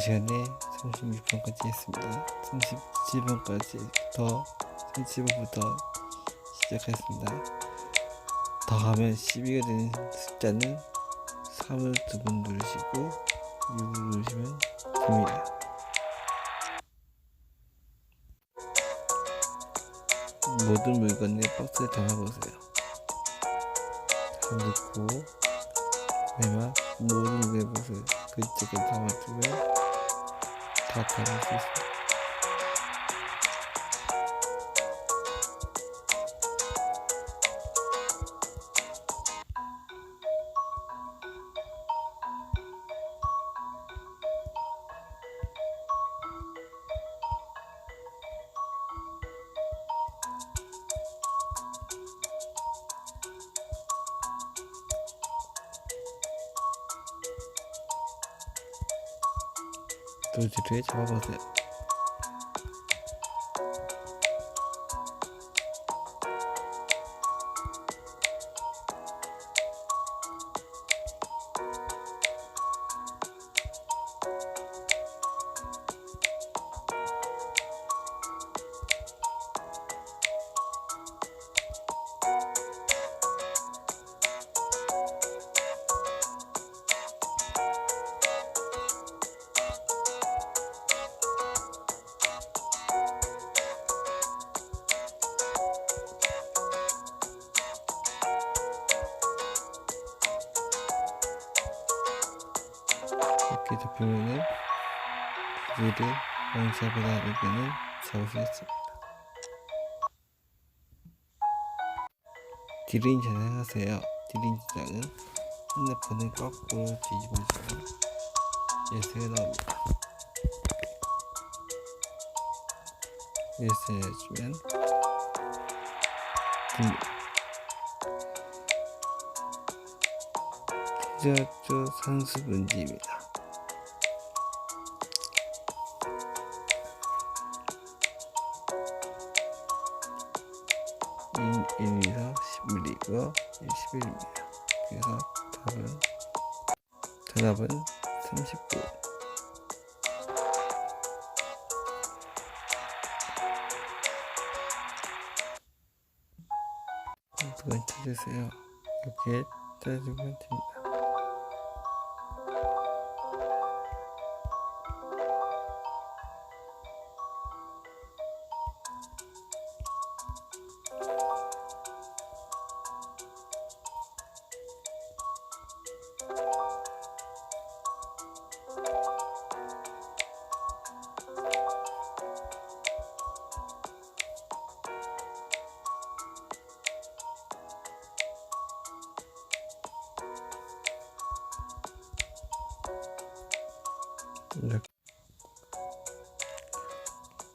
시간에 36번까지 했습니다. 37번까지 더 37번부터 시작했습니다. 더 하면 12가 되는 숫자는 3을 두 번 누르시고 6을 누르시면 됩니다. 모든 물건을 박스에 담아보세요. 다 넣고 마지막 모든 내부를 그쪽에 담아두면 다 담을 수 이렇게 잡히면은 노지를 원샷보다 의견을 잡을 수 있습니다. 디레인 저장 하세요. 디레인 저장은 핸드폰을 거꾸로 뒤집어주면 예스가 나옵니다. 예스 해주면 됩니다. 제작조 산수 문제입니다. 10mm이고 11입니다. 그래서 답은 대답은 39. 그건 찾으세요. 이렇게 짜주면 됩니다.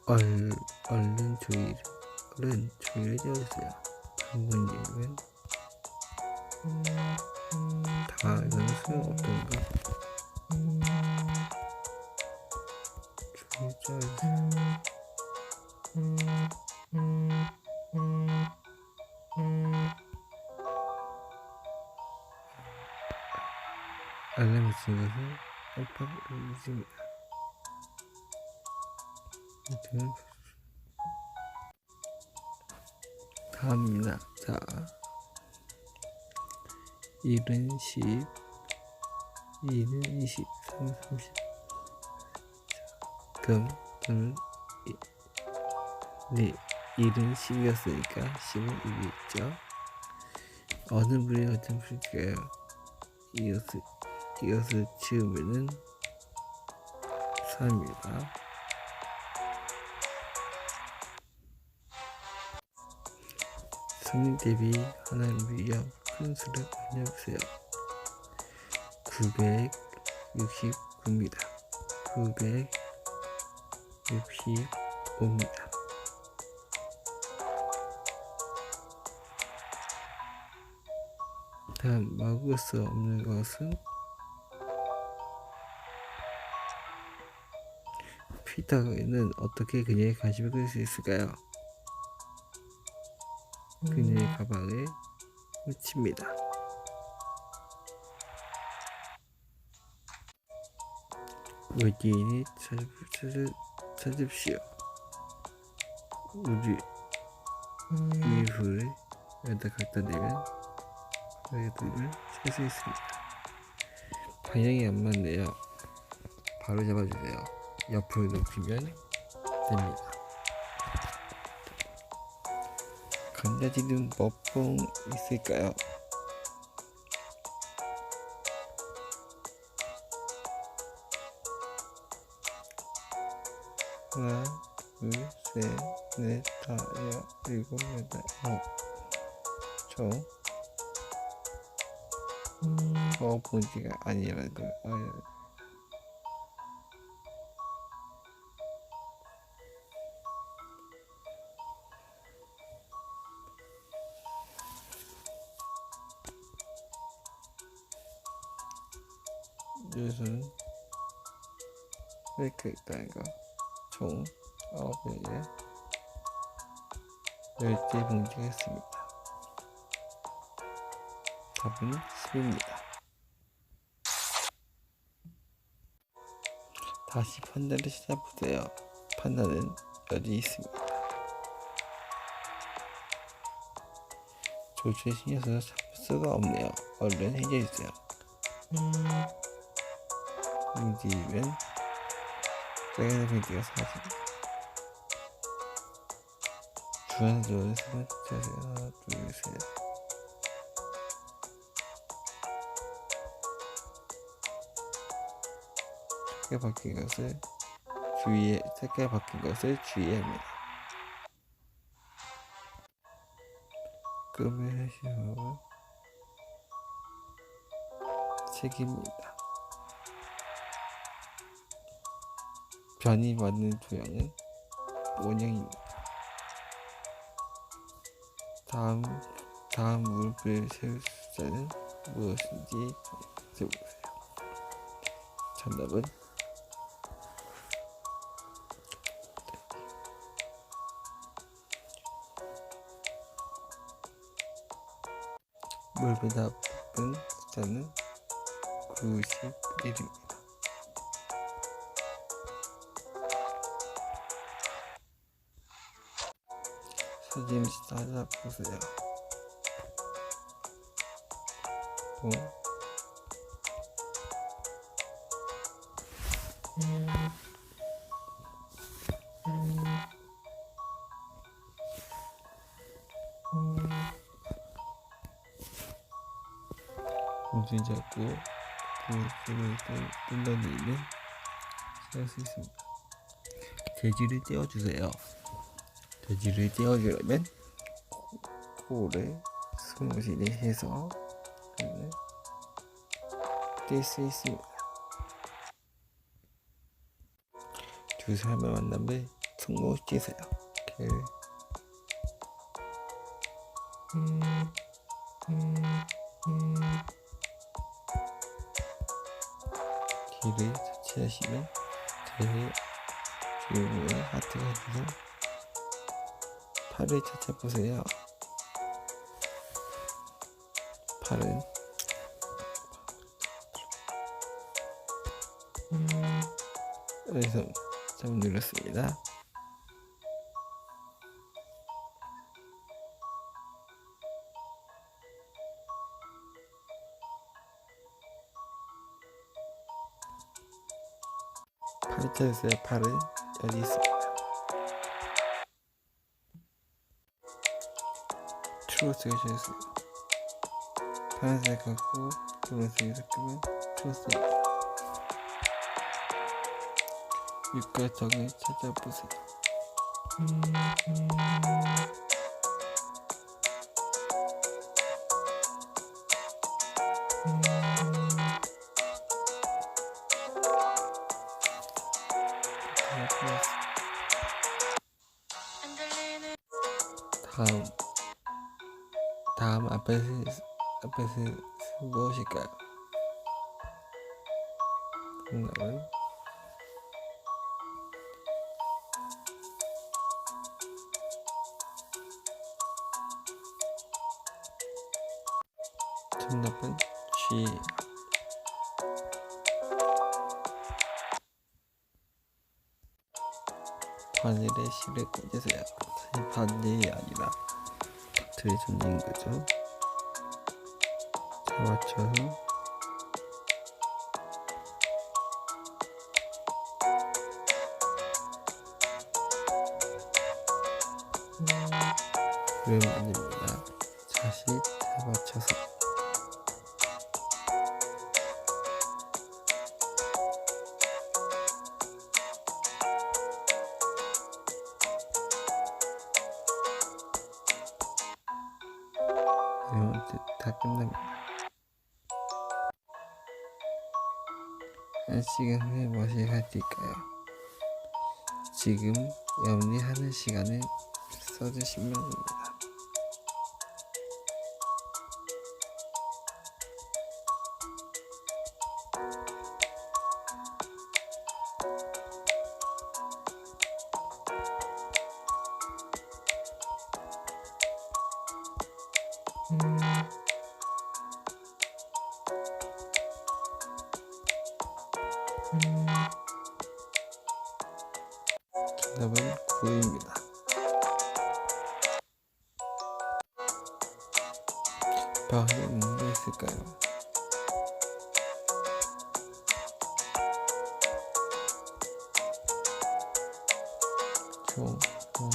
얼, 얼른 조이를 얼른 조이를 재우세요. 방문님은 다 이거는 소용없던가. 조이 재우세요 알람이 찍어서 깜빡 울립니다. 다음입니다. 자, 1은 10, 2는 20, 3은 30. 자, 그럼 저는 이, 네, 1은 10이었으니까 10은 2이 있죠. 어느 물이 어떤 풀까요? 이것을 이것을 지우면은 3입니다. 승리 대비 하나를 위하여 큰 수를 올려보세요. 969입니다. 965입니다. 다음 막을 수 없는 것은 피터는 어떻게 그녀의 관심을 끌 수 있을까요? 그녀의 가방에 훔칩니다. 외계인이 찾, 찾, 찾읍시오. 우주 이후에 여기다 갖다 대면 여기를 찾을 수 있습니다. 방향이 안 맞네요. 바로 잡아주세요. 옆으로 눕히면 됩니다. 감자지는 뭐뽕 있을까요? 하나, 둘, 셋, 넷, 다섯, 여섯, 일곱, 여덟, 아홉. 저, 어, 본 지가 아니라도, 아니, 요 있다는 거. 총 아홉 개의 열개 봉지가 있습니다. 답은 10입니다. 다시 판단을 찾아보세요. 판단은 여기 있습니다. 조주에 신경 써서 찾을 수가 없네요. 얼른 해결해주세요. 움직이면 빈티가 사진 주변에 세 번째 자세 하나 둘셋. 색깔 바뀐 것을 주의해 색깔 바뀐 것을 주의해야 합니다. 꿈을 하시오 책입니다 변이 맞는 조형은 원형입니다. 다음 다음 무릎을 세울 숫자는 무엇인지 세보세요. 정답은 무릎에다 뽑은 숫자는 91입니다. 사진 찾아보세요. 뭐? 무슨 자꾸 무엇을 뜬다는 일은 할수 있습니다. 재질을 떼어주세요. 돼지를 떼어주려면 코를 스무시를 해서 뗄 수 있습니다. 두 사람을 만나면 성공시키세요. 걔를 길을 터치하시면 제일 주인공의 하트가 돼서 팔을 찾아보세요. 팔은 여기서 좀 눌렀습니다. 팔을 찾으세요. 팔은 여기 있습니다. 트로스가 되었어요. 파란색 갖고 노란색이 섞이면 트로스입니다. 육각형을 찾아보세요. 다음 앞에서 무엇일까요? 정답은 정답은 G 바늘에 실을 꽂으세요. 사실 바늘이 아니라 틀이 전인 거죠. 잘 맞춰서 안 됩니다. 다시 잘 맞춰서 다 끝납니다. 한 시간 후에 무엇을 할까요? 지금 여러분이 하는 시간을 써주시면 됩니다. 정 조, 어,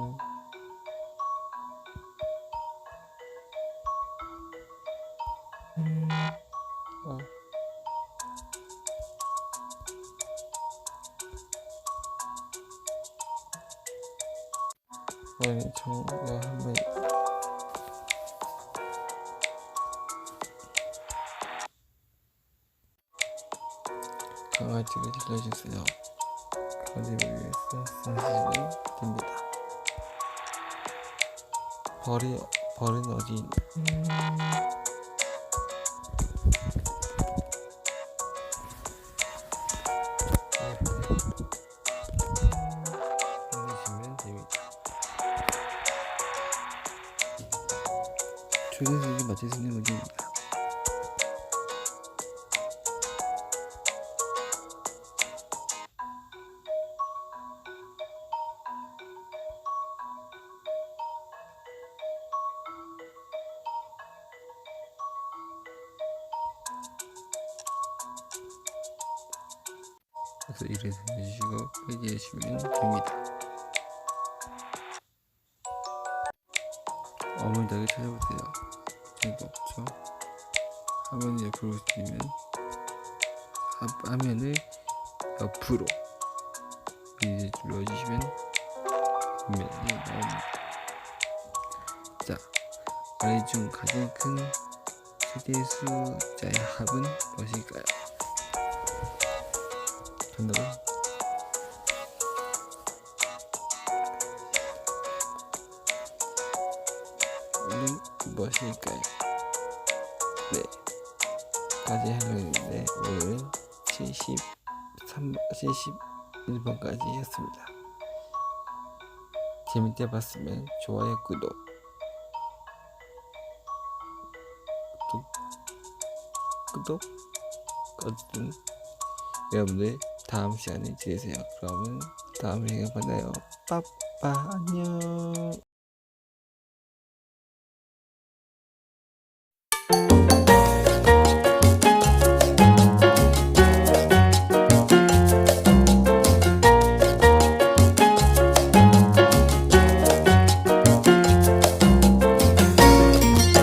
어. 어. 강아지를 들려주세요. 강아지를 위해서 사시면 됩니다. 벌이 벌은 어디 됩니다. 조선생님 있는 문제입니다. 어머니닭을 찾아보세요. 이거 없죠? 화면 옆으로 보시면 화- 화면을 옆으로 이제 눌러주시면 화면이 나옵니다. 자, 아래 중 가장 큰 최대 숫자의 합은 무엇일까요? 정답은 무엇일까요? 네. 까지 하려는데 오늘은 73, 71번까지 했습니다. 재밌게 봤으면 좋아요, 구독. 구독? 구독? 어쨌든 여러분들 다음 시간에 지내세요. 그러면 다음 시간에 만나요. 빠빠 안녕.